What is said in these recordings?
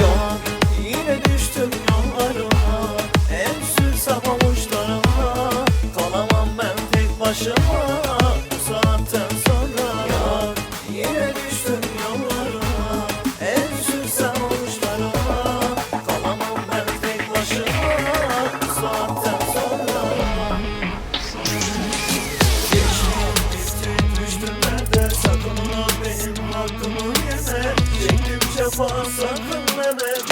Ya yine düştüm yollarıma Hepsi sarmamışlarıma Kalamam ben tek başıma. cefa sakın ne de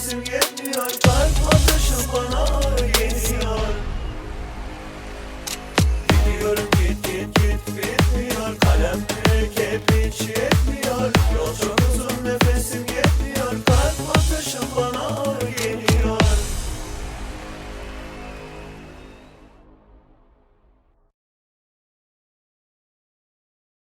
Nefesim yetmiyor kalp atışım bana yeniyor Gidiyorum git git git bitmiyor kalem